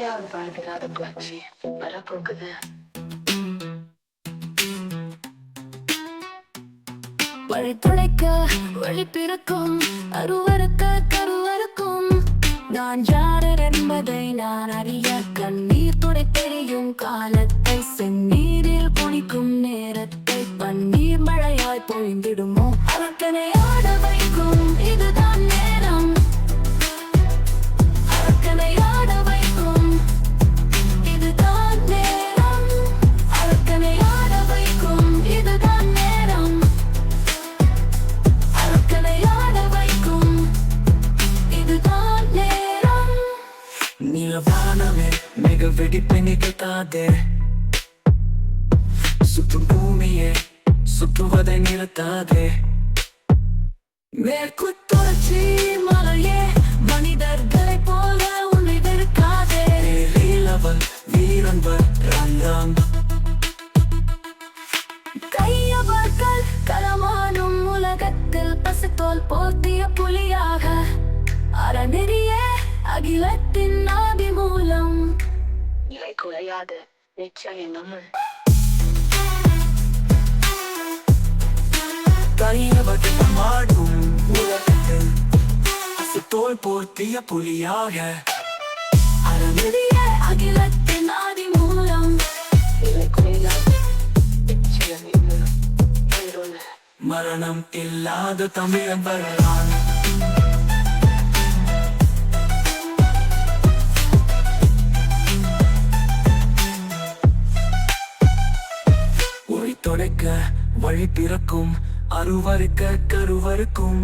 யார் வாழ்வில்லாத புரட்சி வரப்போகுது வழி துளைக்க வழி பிறக்கும் அருவருக்க கருவருக்கும். நான் யார் என்பதை நான் அறிய கண்ணீர் துடை தெரியும். காலத்தை செந்நீரில் குளிக்கும் நேரத்தை பன்னீர் மழையாய் பொழிந்திடுமோ? அரக்கனை ஆட வைக்கும் இதுதான் நேரம். நிலவானமே மிக வெடிப்பை நிகழ்த்தாதே. சுற்றும் பூமியே சுற்றுவதை நிறுத்தாதே. மேற்கு தொடர்ச்சி மலையே மனிதர்களை போல உன்னை வெறுக்காதே. நீலவன் வீரன்பர் ரங்கம். கையவர்கள் களமானும் உலகத்தில் பசுத்தோல் போர்த்திய புலியாக. அறநெறியே அகிலத்தின் ஆதி மூலம். நிலை குறையாது நிச்சயம் தனியவர்கள் மாடும் உலகத்தில் அசுத்தோல் போர்த்திய புலியாக. அறநெறிய அகிலத்தின் ஆதி மூலம். நிலை குறையாது நிச்சயம் மரணம் இல்லாத தமிழன் வரலான் வழி பிறக்கும் அருவருக்க கருவருக்கும்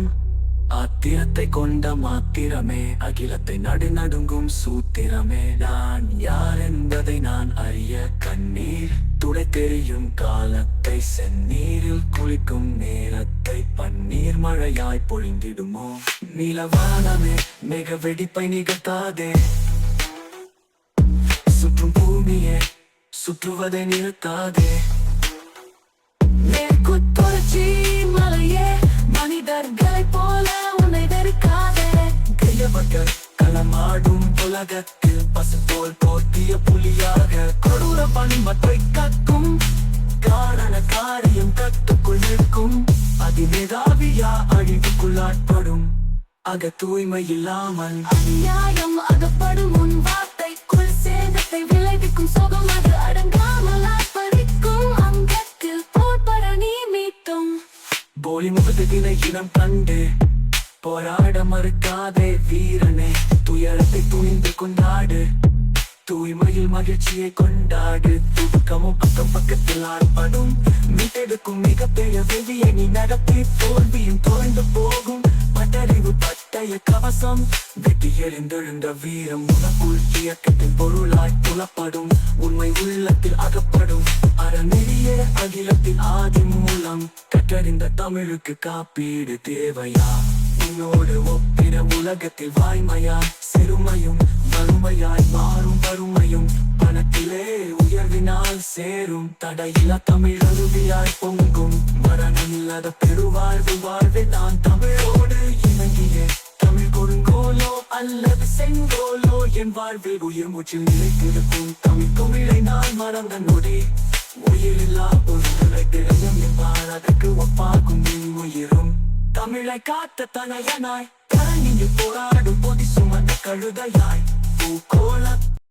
ஆத்திரத்தை கொண்ட மாத்திரமே அகிலத்தை நடுநடுங்கும் சூத்திரமே. நான் யார் என்பதை நான் அறிய கண்ணீர் துடை தெரியும் காலத்தை செந்நீரில் குளிக்கும் நேரத்தை பன்னீர் மழையாய் பொழிந்திடுமோ? நிலவானமே மிக வெடிப்பை நிகழ்த்தாதே. சுற்றும் பூமியே சுற்றுவதை நிறுத்தாதே. மனிதர்களைப் போல உன்னை வெறுக்காதே. கையவர்கள் களமாடும் உலகத்தில் பசுத்தோல் போர்த்திய புலியாக கொடூர பணிமற்றை கக்கும். காரண காரியம் கட்டுக்குள் நிற்கும். அதிமேதாவியா அழிவுக்குள்ளாட்படும். அக தூய்மை இல்லாமல் அநியாயம் அகப்படும் உன் போலி முகத்தினை இனம் கண்டு போராட மறுக்காதே வீரனே. துயரத்தை துணிந்து கொண்டாடு தூய்மையில் மகிழ்ச்சியை கொண்டாடு. துக்கமும் பக்கம் பக்கத்தில் ஆட்படும் மீட்டெடுக்கும் மிகப்பெரிய வெறியை நீ நடத்தி தோல்வியும் தோழ்ந்து போகும். பட்டறிவு பட்டய கவசம். வெட்டி எழுந்தெழுந்த வீரம் உனக்குள் இயக்கத்தின் பொருளாய் புலப்படும். உண்மை உள்ளத்தில் அகப்படும். அறநெறிய அகிலத்தின் ஆதி மூலம் கற்றறிந்த தமிழுக்கு காப்பீடு தேவையா? உன்னோடு ஒப்பிட உலகத்தில் வாய்மையா? சிறுமையும் வறுமையாய் மாறும் வறுமையும் பணத்திலே உயர்வினால் சேரும். தடையில தமிழ் அருவியாய் பொங்கும். மரணம் பெருவாழ்வு வாழ்வே நான் தமிழோடு இணங்கியே. அல்லது செங்கோலோ என் வாழ்வில் உயிர் மூச்சில் நிலைத்திருக்கும். தமிழ் தமிழை நான் மறந்த நொடி. உயிரில்லா பொருட்களை திறந்தும் என்பார் அதற்கு ஒப்பாகும் என் உயிரும். தமிழை காத்த தனையனாய். தரணியில் போராடும் பொதி சுமந்த கழுதையாய். பூகோள